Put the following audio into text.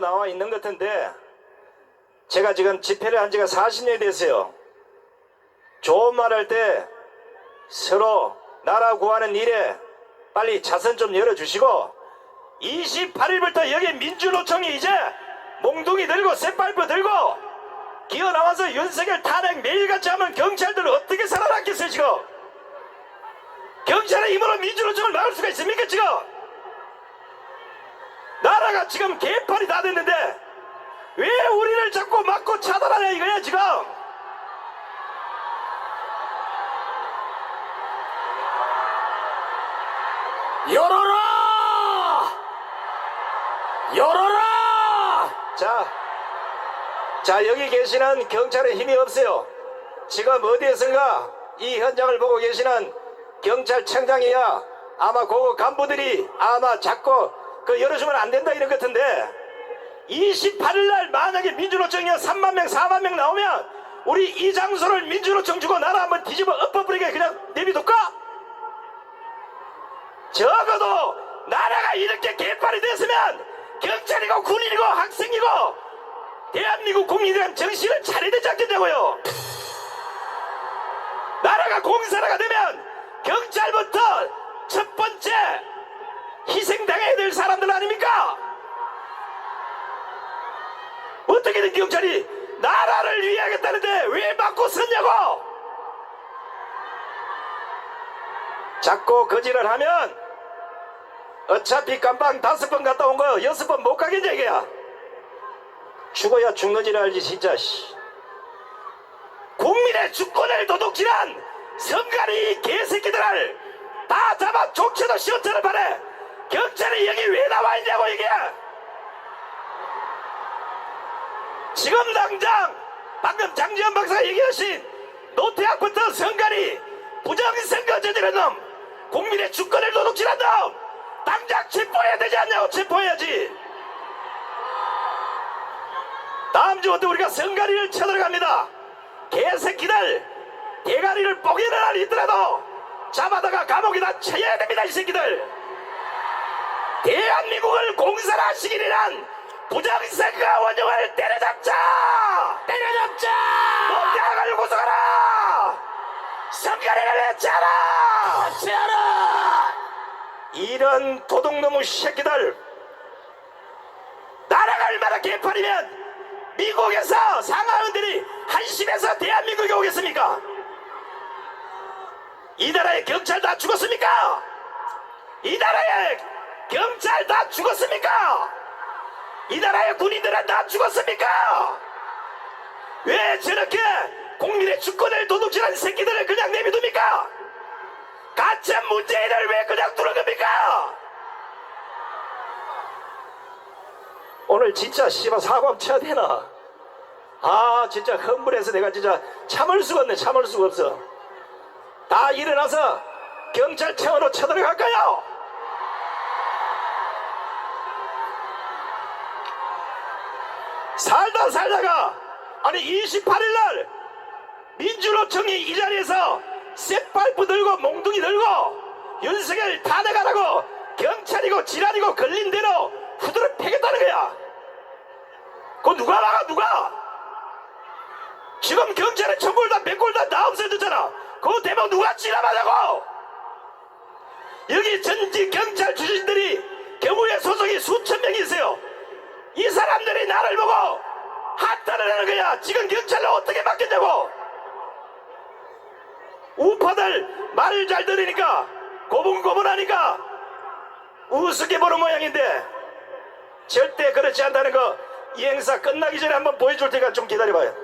나와 있는 것 같은데 제가 지금 집회를 한 지가 40년이 됐어요. 좋은 말 할 때 서로 나라 구하는 일에 빨리 자선 좀 열어주시고 28일부터 여기 민주노총이 이제 몽둥이 들고 쇠발부 들고 기어 나와서 윤석열 탄핵 매일같이 하면 경찰들 어떻게 살아남겠어요 지금 경찰의 힘으로 민주노총을 막을 수가 있습니까 지금 나라가 지금 개판이 다 됐는데 왜 우리를 자꾸 막고 차단하냐 이거야 지금 열어라! 열어라! 자, 자 여기 계시는 경찰에 힘이 없어요 지금 어디에선가 이 현장을 보고 계시는 경찰청장이야 아마 그 간부들이 아마 자꾸 그 열어주면 안 된다 이런 것 같은데 28일 날 만약에 민주노총이야 3만 명 4만 명 나오면 우리 이 장소를 민주노총 주고 나라 한번 뒤집어 엎어버리게 그냥 내비둘까? 적어도 나라가 이렇게 개판이 됐으면 경찰이고 군인이고 학생이고 대한민국 국민이란 정신을 차려야 되지 않겠냐고요 나라가 공사라가 되면 경찰부터 첫 번째 희생당해야 될 사람들 아닙니까? 어떻게든 경찰이 나라를 위하겠다는데 왜 막고 섰냐고 자꾸 거지를 하면 어차피 깜빵 다섯 번 갔다 온 거 여섯 번 못 가겠냐 이게야 죽어야 죽는 줄 알지 진짜 씨. 국민의 주권을 도둑질한 성가리 개새끼들을 다 잡아 족쳐도 시원처럼 바래 경찰이 여기 왜 나와 있냐고 이게! 지금 당장 방금 장지현 박사가 얘기하신 노태악부터 성가리 부정선거 저지른 놈 국민의 주권을 도둑질한 놈 당장 체포해야 되지 않냐고 체포해야지. 다음 주부터 우리가 성가리를 쳐들어갑니다. 개새끼들 대가리를 뽀개는 날이 있더라도 잡아다가 감옥에다 쳐야 됩니다 이 새끼들 대한민국을 공산화시키리란 부정선거 원흉을 때려잡자 때려잡자! 노태악을 구속하라 성가리를 외쳐라 제하라! 이런 도둑놈의 새끼들 나라가 얼마나 개판이면 미국에서 상하원들이 한심해서 대한민국에 오겠습니까? 이 나라의 경찰 다 죽었습니까? 이 나라의 경찰 다 죽었습니까? 이 나라의 군인들은 다 죽었습니까? 왜 저렇게 국민의 주권을 도둑질한 새끼들을 그냥 내비둡니까? 가짜 문재인을 왜 그냥 두는 겁니까? 오늘 진짜 씨발 사과 쳐야 되나? 아 진짜 흥분해서 내가 진짜 참을 수가 없네 참을 수가 없어 다 일어나서 경찰청으로 쳐들어갈까요? 살다 살다가 아니 28일 날 민주노총이 이 자리에서 쇠발부 들고 몽둥이 들고 윤석열 탄핵하라고 경찰이고 지랄이고 걸린 대로 후드를 패겠다는 거야. 그거 누가 막아 누가? 지금 경찰에 천골 다 백골 다다 없애줬잖아. 그거 대박 누가 지랄하냐고! 여기 전직 경찰 출신들이 경우에 소속이 수천 명이 있어요 이 사람들이 나를 보고 하탄을 하는 거야. 지금 경찰을 어떻게 맡겠냐고. 우파들 말을 잘 들으니까 고분고분하니까 우습게 보는 모양인데 절대 그렇지 않다는 거 이 행사 끝나기 전에 한번 보여줄 테니까 좀 기다려봐요